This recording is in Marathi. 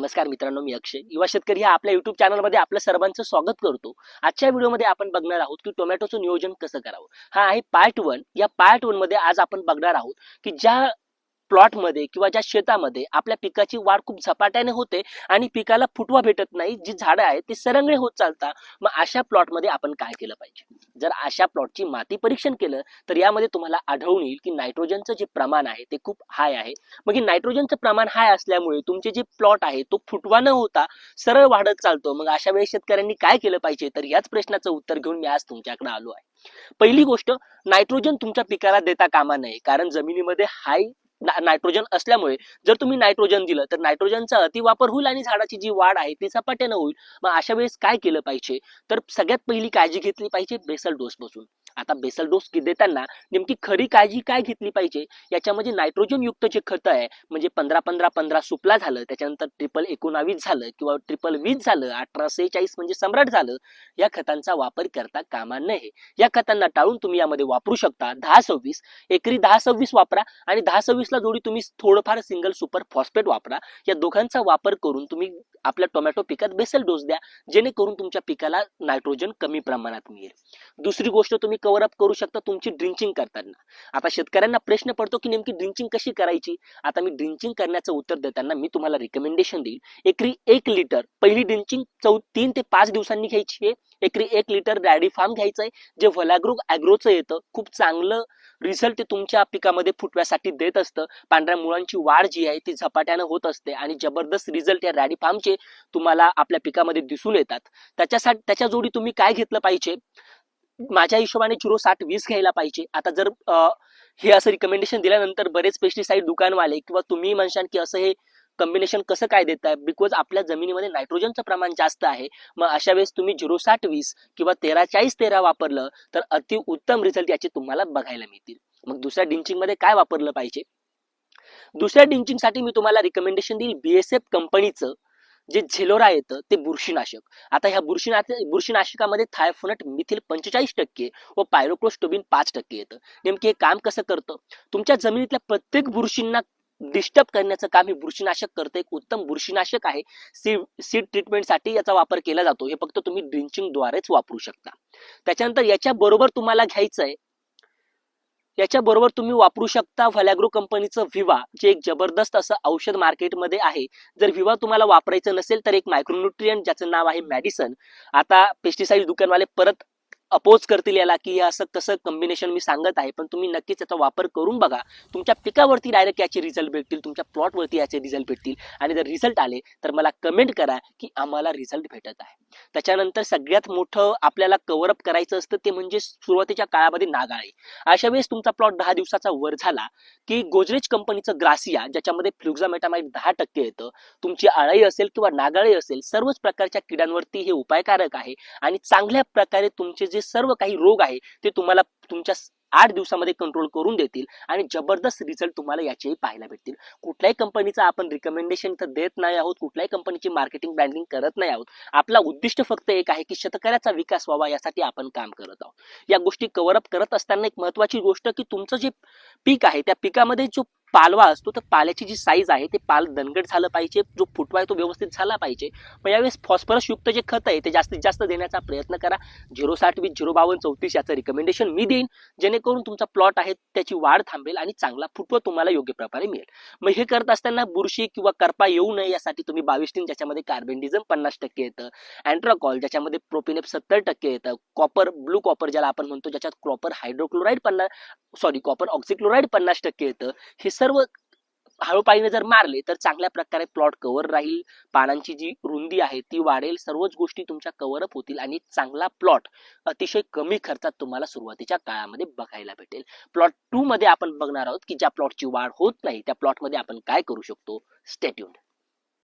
नमस्कार मित्रांनो मी अक्षय. युवा शेतकरी ह्या आपल्या युट्यूब चॅनलमध्ये आपलं सर्वांचं स्वागत करतो. आजच्या व्हिडिओमध्ये आपण बघणार आहोत की टोमॅटोचं नियोजन कसं करावं. हा आहे पार्ट वन या पार्ट वनमध्ये आज आपण बघणार आहोत की ज्या प्लॉटमध्ये किंवा ज्या शेतामध्ये आपल्या पिकाची वाढ खूप झपाट्याने होते आणि पिकाला फुटवा भेटत नाही जी झाडं आहेत ती सरंगळे होत चालतात मग अशा प्लॉटमध्ये आपण काय केलं पाहिजे? जर अशा प्लॉटची माती परीक्षण केलं तर यामध्ये तुम्हाला आढळून येईल की नायट्रोजनचं जे प्रमाण आहे ते खूप हाय आहे. मग हे नायट्रोजनचं प्रमाण हाय असल्यामुळे तुमचे जे प्लॉट आहे तो फुटवा न होता सरळ वाढत चालतो. मग अशा वेळेस शेतकऱ्यांनी काय केलं पाहिजे? तर याच प्रश्नाचं उत्तर घेऊन मी आज तुमच्याकडे आलो आहे. पहिली गोष्ट नायट्रोजन तुमच्या पिकाला देता कामा नये कारण जमिनीमध्ये हाय नायट्रोजन असल्यामुळे जर तुम्ही नायट्रोजन दिलं तर नायट्रोजनचा अतिवापर होईल आणि झाडाची जी वाढ आहे ती झपाट्यानं होईल. मग अशा वेळेस काय केलं पाहिजे? तर सगळ्यात पहिली काळजी घेतली पाहिजे बेसल डोस बसून आता बेसल डोस देताना नेमकी खरी काळजी काय घेतली पाहिजे? याच्यामध्ये नायट्रोजन युक्त जे खत आहे म्हणजे पंधरा पंधरा पंधरा सुपला झालं त्याच्यानंतर ट्रिपल एकोणावीस झालं किंवा ट्रिपल वीस झालं अठरा सेहेचाळीस म्हणजे सम्राट झालं या खतांचा वापर करता कामा नये. या खतांना टाळून तुम्ही यामध्ये वापरू शकता दहा सव्वीस. एकरी दहा सव्वीस वापरा आणि दहा सव्वीसला जोडी तुम्ही थोडंफार सिंगल सुपर फॉस्फेट वापरा. या दोघांचा वापर करून तुम्ही आपल्या टोमॅटो पिकात बेसल डोस द्या जेणेकरून तुमच्या पिकाला नायट्रोजन कमी प्रमाणात मिळेल. दुसरी गोष्ट तुम्ही कव्हर अप करू शकता तुमची ड्रिंचिंग करताना. आता शेतकऱ्यांना प्रश्न पडतो की नेमकी ड्रिंचिंग कशी करायची? आता मी ड्रिंचिंग करण्याचं उत्तर देताना मी तुम्हाला रिकमेंडेशन देईल एकरी एक लिटर पहिली ड्रिंचिंग चौ तीन ते पाच दिवसांनी घ्यायची आहे. एकरी एक लिटर डॅडी फार्म घ्यायचं आहे जे व्हलाग्रो अॅग्रोचं येतं. खूप चांगलं रिझल्ट ते तुमच्या पिकामध्ये फुटव्यासाठी देत असतं. पांढऱ्या मुळांची वाढ जी आहे ती झपाट्यानं होत असते आणि जबरदस्त रिझल्ट या रॅडी फार्मचे तुम्हाला आपल्या पिकामध्ये दिसून येतात. त्याच्यासाठी त्याच्या जोडी तुम्ही काय घेतलं पाहिजे? माझ्या हिशोबाने झिरो साठ वीस घ्यायला पाहिजे. आता जर हे असं रिकमेंडेशन दिल्यानंतर बरेच पेस्टिसाईड दुकानवाले किंवा तुम्ही म्हणशाल की असं हे कॉम्बिनेशन कसं काय देत आहे बिकॉज आपल्या जमिनीमध्ये नायट्रोजनचं प्रमाण जास्त आहे. मग अशा वेळेस तुम्ही झिरो साठ वीस किंवा तेरा चाळीस तेरा वापरलं तर अति उत्तम रिझल्ट याचे तुम्हाला बघायला मिळतील. मग दुसऱ्या डिंचिंगमध्ये काय वापरलं पाहिजे? दुसऱ्या डिंचिंगसाठी मी तुम्हाला रिकमेंडेशन देईल बीएसएफ कंपनीचं. जे झेलोरा येतं ते बुरशीनाशक. आता ह्या बुरशीना बुरशीनाशकामध्ये थायफोनट मिथिल पंचेचाळीस टक्के व पायरोक्लोस्टोबिन पाच टक्के येतं. नेमकी हे काम कसं करतं? तुमच्या जमिनीतल्या प्रत्येक बुरशींना डिस्टर्ब करण्याचं काम हे बुरशीनाशक करतं. एक उत्तम बुरशीनाशक आहे. सीड सीड ट्रीटमेंटसाठी याचा वापर केला जातो. हे फक्त तुम्ही ड्रिंचिंगद्वारेच वापरू शकता. त्याच्यानंतर याच्या बरोबर तुम्हाला घ्यायचं आहे याच्याबरोबर तुम्ही वापरू शकता व्हलॅग्रो कंपनीचं विवा जे एक जबरदस्त असं औषध मार्केटमध्ये आहे. जर विवा तुम्हाला वापरायचं नसेल तर एक मायक्रोन्युट्रियन ज्याचं नाव आहे मॅडिसन आता पेस्टिसाईड दुकानवाले परत अपोज करतील याला की असं कसं कॉम्बिनेशन मी सांगत आहे पण तुम्ही नक्कीच याचा वापर करून बघा. तुमच्या पिकावरती डायरेक्ट याचे रिझल्ट भेटतील तुमच्या प्लॉटवरती याचे रिझल्ट भेटतील. आणि जर रिझल्ट आले तर मला कमेंट करा की आम्हाला रिझल्ट भेटत आहे. त्याच्यानंतर सगळ्यात मोठं आपल्याला कव्हरअप करायचं असतं ते म्हणजे सुरुवातीच्या काळामध्ये नागाळे. अशा वेळेस तुमचा प्लॉट दहा दिवसाचा वर झाला की गोदरेज कंपनीचं ग्रासिया ज्याच्यामध्ये फ्लुक्झामेटामाइट दहा टक्के येतं तुमची आळई असेल किंवा नागाळे असेल सर्वच प्रकारच्या किड्यांवरती हे उपायकारक आहे. आणि चांगल्या प्रकारे तुमचे जे सर्व काही रोग आहे ते तुम्हाला तुमच्या आठ दिवसामध्ये कंट्रोल करून देतील आणि जबरदस्त रिझल्ट तुम्हाला याचेही पाहायला भेटतील. कुठल्याही कंपनीचं आपण रिकमेंडेशन तर देत नाही आहोत कुठल्याही कंपनीची मार्केटिंग ब्रँडिंग करत नाही आहोत. आपला उद्दिष्ट फक्त एक आहे की शेतकऱ्याचा विकास व्हावा यासाठी आपण काम करत आहोत. या गोष्टी कव्हरअप करत असताना एक महत्वाची गोष्ट की तुमचं जे पीक आहे त्या पिकामध्ये जो पालवा असतो तर पाल्याची जी साईज आहे ते पाल दणगट झालं पाहिजे जो फुटवा आहे तो व्यवस्थित झाला पाहिजे. मग यावेळेस फॉस्फरस युक्त जे खत आहे ते जास्तीत जास्त देण्याचा प्रयत्न करा. झिरो साठ वीस झिरो बावन्न चौतीस याचं रिकमेंडेशन मी देईन. जेणेकरून तुमचा प्लॉट आहे त्याची वाढ थांबेल आणि चांगला फुटवा तुम्हाला योग्य प्रकारे मिळेल. मग हे करत असताना बुरशी किंवा करपा येऊ नये यासाठी तुम्ही बावीस तीन ज्याच्यामध्ये कार्बेंडिझम पन्नास टक्के येतं अँट्राकॉल ज्याच्यामध्ये प्रोपिनेप सत्तर टक्के येतं कॉपर ब्लू कॉपर ज्याला आपण म्हणतो ज्याच्यात कॉपर हायड्रोक्लोराईड पन्नास सॉरी कॉपर ऑक्सिक्लोराईड पन्नास टक्के येतं हे सर्व हळूपाळीने जर मारले तर चांगल्या प्रकारे प्लॉट कव्हर राहील. पानांची जी रुंदी आहे ती वाढेल. सर्वच गोष्टी तुमच्या कव्हर अप होतील आणि चांगला प्लॉट अतिशय कमी खर्चात तुम्हाला सुरुवातीच्या काळामध्ये बघायला भेटेल. प्लॉट टू मध्ये आपण बघणार आहोत की ज्या प्लॉटची वाढ होत नाही त्या प्लॉटमध्ये आपण काय करू शकतो? स्टेट्यून